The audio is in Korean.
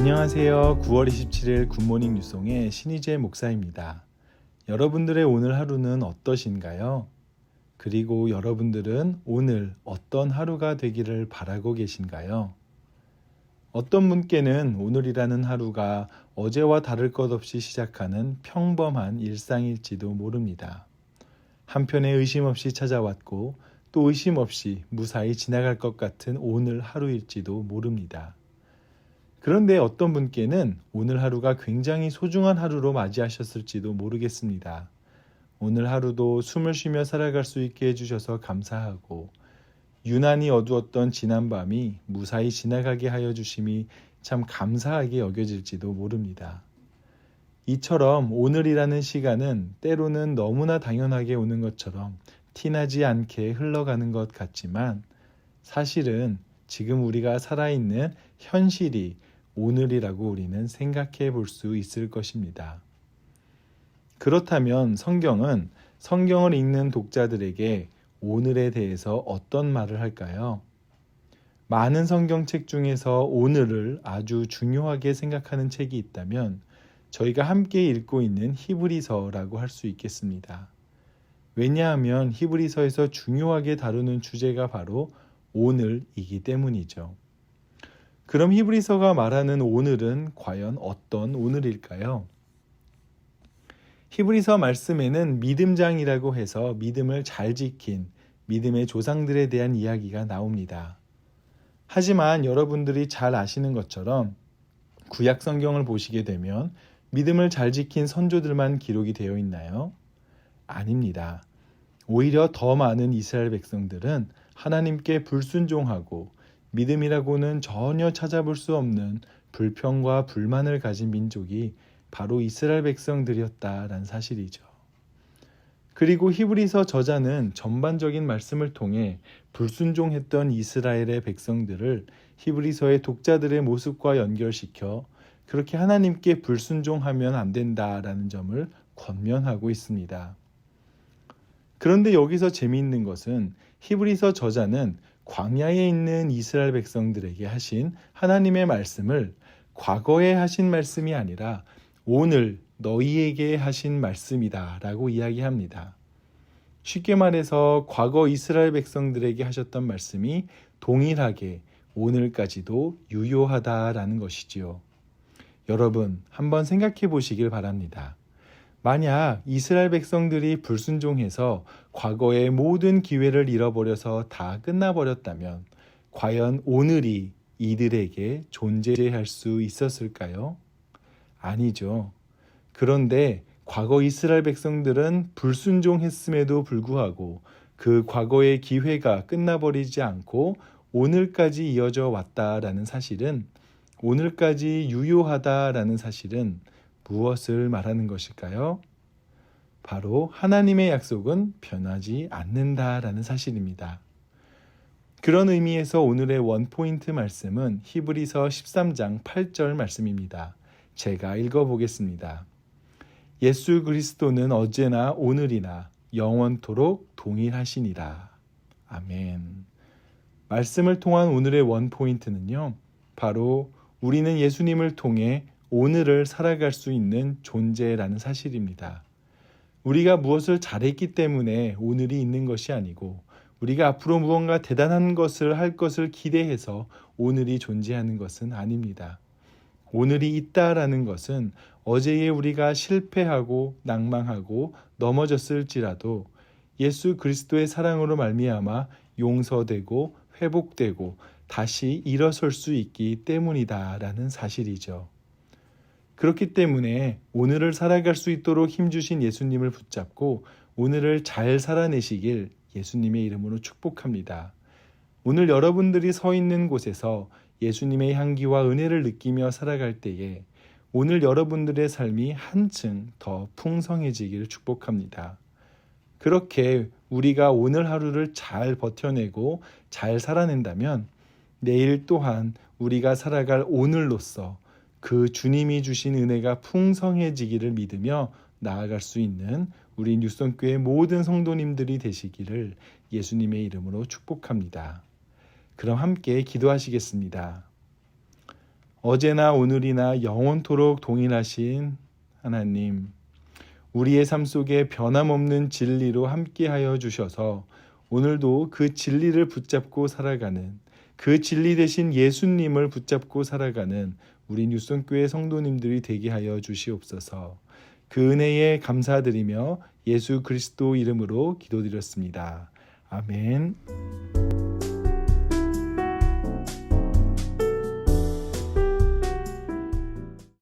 안녕하세요. 9월 27일 굿모닝 뉴송의 신희재 목사입니다. 여러분들의 오늘 하루는 어떠신가요? 그리고 여러분들은 오늘 어떤 하루가 되기를 바라고 계신가요? 어떤 분께는 오늘이라는 하루가 어제와 다를 것 없이 시작하는 평범한 일상일지도 모릅니다. 한편에 의심 없이 찾아왔고 또 의심 없이 무사히 지나갈 것 같은 오늘 하루일지도 모릅니다. 그런데 어떤 분께는 오늘 하루가 굉장히 소중한 하루로 맞이하셨을지도 모르겠습니다. 오늘 하루도 숨을 쉬며 살아갈 수 있게 해주셔서 감사하고, 유난히 어두웠던 지난밤이 무사히 지나가게 하여 주심이 참 감사하게 여겨질지도 모릅니다. 이처럼 오늘이라는 시간은 때로는 너무나 당연하게 오는 것처럼 티나지 않게 흘러가는 것 같지만 사실은 지금 우리가 살아있는 현실이 오늘이라고 우리는 생각해 볼 수 있을 것입니다. 그렇다면 성경은 성경을 읽는 독자들에게 오늘에 대해서 어떤 말을 할까요? 많은 성경책 중에서 오늘을 아주 중요하게 생각하는 책이 있다면 저희가 함께 읽고 있는 히브리서라고 할 수 있겠습니다. 왜냐하면 히브리서에서 중요하게 다루는 주제가 바로 오늘이기 때문이죠. 그럼 히브리서가 말하는 오늘은 과연 어떤 오늘일까요? 히브리서 말씀에는 믿음장이라고 해서 믿음을 잘 지킨 믿음의 조상들에 대한 이야기가 나옵니다. 하지만 여러분들이 잘 아시는 것처럼 구약 성경을 보시게 되면 믿음을 잘 지킨 선조들만 기록이 되어 있나요? 아닙니다. 오히려 더 많은 이스라엘 백성들은 하나님께 불순종하고 믿음이라고는 전혀 찾아볼 수 없는 불평과 불만을 가진 민족이 바로 이스라엘 백성들이었다라는 사실이죠. 그리고 히브리서 저자는 전반적인 말씀을 통해 불순종했던 이스라엘의 백성들을 히브리서의 독자들의 모습과 연결시켜 그렇게 하나님께 불순종하면 안 된다라는 점을 권면하고 있습니다. 그런데 여기서 재미있는 것은 히브리서 저자는 광야에 있는 이스라엘 백성들에게 하신 하나님의 말씀을 과거에 하신 말씀이 아니라 오늘 너희에게 하신 말씀이다 라고 이야기합니다. 쉽게 말해서 과거 이스라엘 백성들에게 하셨던 말씀이 동일하게 오늘까지도 유효하다라는 것이지요. 여러분, 한번 생각해 보시길 바랍니다. 만약 이스라엘 백성들이 불순종해서 과거의 모든 기회를 잃어버려서 다 끝나버렸다면 과연 오늘이 이들에게 존재할 수 있었을까요? 아니죠. 그런데 과거 이스라엘 백성들은 불순종했음에도 불구하고 그 과거의 기회가 끝나버리지 않고 오늘까지 이어져 왔다라는 사실은 오늘까지 유효하다라는 사실은 무엇을 말하는 것일까요? 바로 하나님의 약속은 변하지 않는다라는 사실입니다. 그런 의미에서 오늘의 원포인트 말씀은 히브리서 13장 8절 말씀입니다. 제가 읽어보겠습니다. 예수 그리스도는 어제나 오늘이나 영원토록 동일하시니라. 아멘. 말씀을 통한 오늘의 원포인트는요, 바로 우리는 예수님을 통해 오늘을 살아갈 수 있는 존재라는 사실입니다. 우리가 무엇을 잘했기 때문에 오늘이 있는 것이 아니고 우리가 앞으로 무언가 대단한 것을 할 것을 기대해서 오늘이 존재하는 것은 아닙니다. 오늘이 있다라는 것은 어제에 우리가 실패하고 낭망하고 넘어졌을지라도 예수 그리스도의 사랑으로 말미암아 용서되고 회복되고 다시 일어설 수 있기 때문이다라는 사실이죠. 그렇기 때문에 오늘을 살아갈 수 있도록 힘주신 예수님을 붙잡고 오늘을 잘 살아내시길 예수님의 이름으로 축복합니다. 오늘 여러분들이 서 있는 곳에서 예수님의 향기와 은혜를 느끼며 살아갈 때에 오늘 여러분들의 삶이 한층 더 풍성해지길 축복합니다. 그렇게 우리가 오늘 하루를 잘 버텨내고 잘 살아낸다면 내일 또한 우리가 살아갈 오늘로서 그 주님이 주신 은혜가 풍성해지기를 믿으며 나아갈 수 있는 우리 뉴성교회 모든 성도님들이 되시기를 예수님의 이름으로 축복합니다. 그럼 함께 기도하시겠습니다. 어제나 오늘이나 영원토록 동일하신 하나님, 우리의 삶 속에 변함없는 진리로 함께하여 주셔서 오늘도 그 진리를 붙잡고 살아가는 그 진리 대신 예수님을 붙잡고 살아가는 우리 뉴송교회 성도님들이 되게 하여 주시옵소서. 그 은혜에 감사드리며 예수 그리스도 이름으로 기도드렸습니다. 아멘.